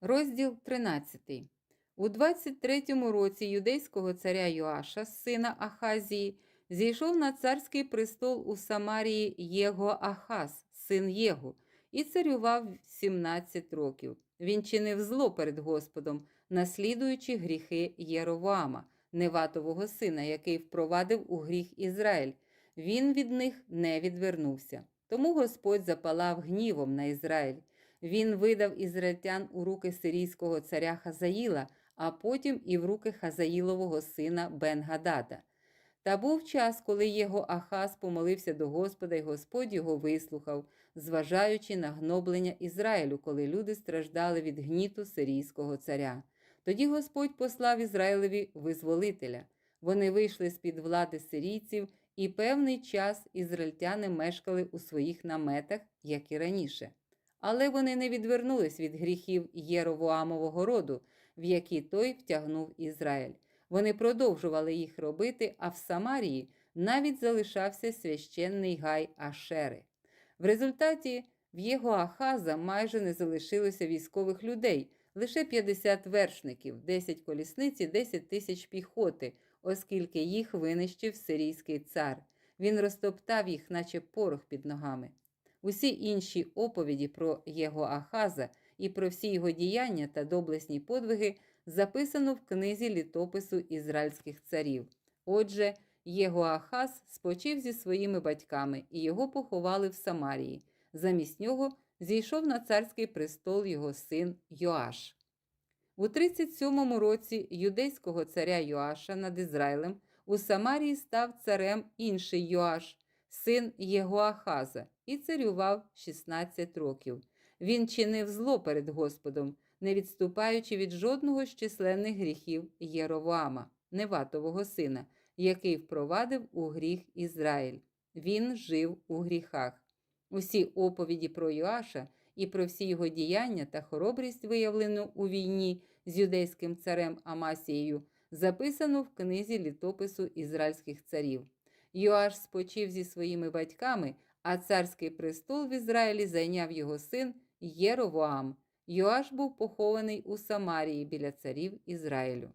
Розділ 13. У 23-му році юдейського царя Йоаша, сина Ахазії, зійшов на царський престол у Самарії Єго Ахаз, син Єгу, і царював 17 років. Він чинив зло перед Господом, наслідуючи гріхи Єровоама, Неватового сина, який впровадив у гріх Ізраїль. Він від них не відвернувся. Тому Господь запалав гнівом на Ізраїль. Він видав ізраїльтян у руки сирійського царя Хазаїла, а потім і в руки Хазаїлового сина Бен-Гадада. Та був час, коли його Ахаз помолився до Господа, і Господь його вислухав, зважаючи на гноблення Ізраїлю, коли люди страждали від гніту сирійського царя. Тоді Господь послав Ізраїлеві визволителя. Вони вийшли з-під влади сирійців, і певний час ізраїльтяни мешкали у своїх наметах, як і раніше. Але вони не відвернулись від гріхів Єровоамового роду, в які той втягнув Ізраїль. Вони продовжували їх робити, а в Самарії навіть залишався священний гай Ашери. В результаті в його Ахаза майже не залишилося військових людей, лише 50 вершників, 10 колісниць і 10 тисяч піхоти, оскільки їх винищив сирійський цар. Він розтоптав їх, наче порох під ногами. Усі інші оповіді про його Ахаза і про всі його діяння та доблесні подвиги записано в книзі літопису ізраїльських царів. Отже, його Ахаз спочив зі своїми батьками, і його поховали в Самарії. Замість нього зійшов на царський престол його син Йоаш. У 37-му році юдейського царя Йоаша над Ізраїлем у Самарії став царем інший Йоаш, син Єгоахаза, і царював 16 років. Він чинив зло перед Господом, не відступаючи від жодного з численних гріхів Єровоама, Неватового сина, який впровадив у гріх Ізраїль. Він жив у гріхах. Усі оповіді про Йоаша і про всі його діяння та хоробрість, виявлену у війні з юдейським царем Амасією, записано в книзі літопису ізраїльських царів. Йоаш спочив зі своїми батьками, а царський престол в Ізраїлі зайняв його син Єровоам. Йоаш був похований у Самарії біля царів Ізраїлю.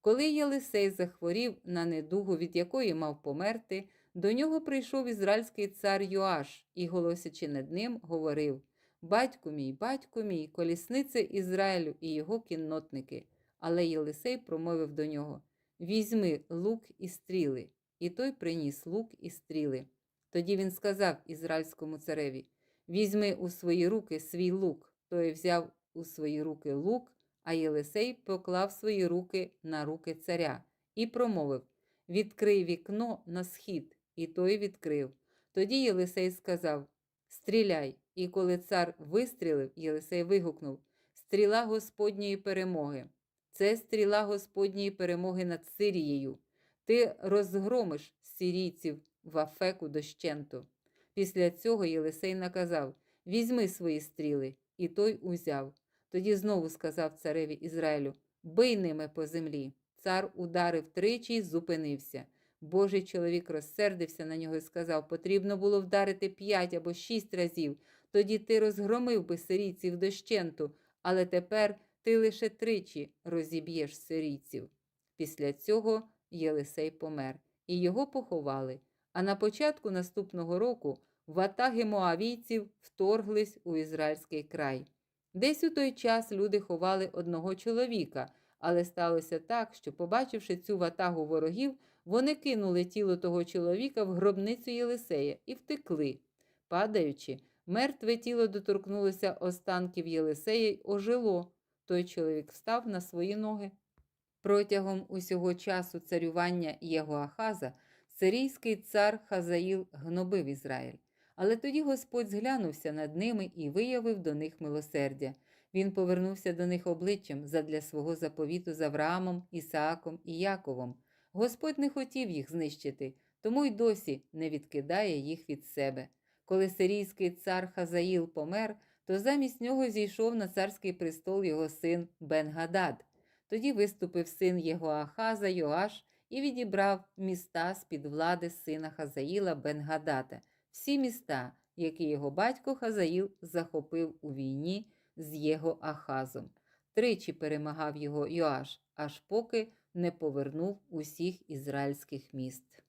Коли Єлисей захворів на недугу, від якої мав померти, до нього прийшов ізраїльський цар Йоаш і, голосячи над ним, говорив: Батьку мій, батьку мій, колісниця Ізраїлю і його кіннотники. Але Єлисей промовив до нього: Візьми лук і стріли. І той приніс лук і стріли. Тоді він сказав ізраїльському цареві: Візьми у свої руки свій лук. Той взяв у свої руки лук, а Єлисей поклав свої руки на руки царя і промовив: Відкрий вікно на схід, і той відкрив. Тоді Єлисей сказав: Стріляй. І коли цар вистрілив, Єлисей вигукнув: Стріла Господньої перемоги. Це стріла Господньої перемоги над Сирією. Ти розгромиш сирійців в Афеку дощенту. Після цього Єлисей наказав: Візьми свої стріли, і той узяв. Тоді знову сказав цареві Ізраїлю: Бий ними по землі. Цар ударив тричі й зупинився. Божий чоловік розсердився на нього і сказав: Потрібно було вдарити п'ять або шість разів. Тоді ти розгромив би сирійців дощенту, але тепер ти лише тричі розіб'єш сирійців. Після цього Єлисей помер, і його поховали. А на початку наступного року ватаги моавійців вторглись у ізраїльський край. Десь у той час люди ховали одного чоловіка, але сталося так, що, побачивши цю ватагу ворогів, вони кинули тіло того чоловіка в гробницю Єлисея і втекли. Падаючи, мертве тіло доторкнулося останків Єлисея й ожило. Той чоловік встав на свої ноги. Протягом усього часу царювання Єгоахаза сирійський цар Хазаїл гнобив Ізраїль. Але тоді Господь зглянувся над ними і виявив до них милосердя. Він повернувся до них обличчям задля свого заповіту з Авраамом, Ісааком і Яковом. Господь не хотів їх знищити, тому й досі не відкидає їх від себе. Коли сирійський цар Хазаїл помер, то замість нього зійшов на царський престол його син Бен-Гадад. Тоді виступив син його Ахаза Йоаш і відібрав міста з-під влади сина Хазаїла Бен-Гадата, всі міста, які його батько Хазаїл захопив у війні з Єгоахазом. Тричі перемагав його Йоаш, аж поки не повернув усіх ізраїльських міст.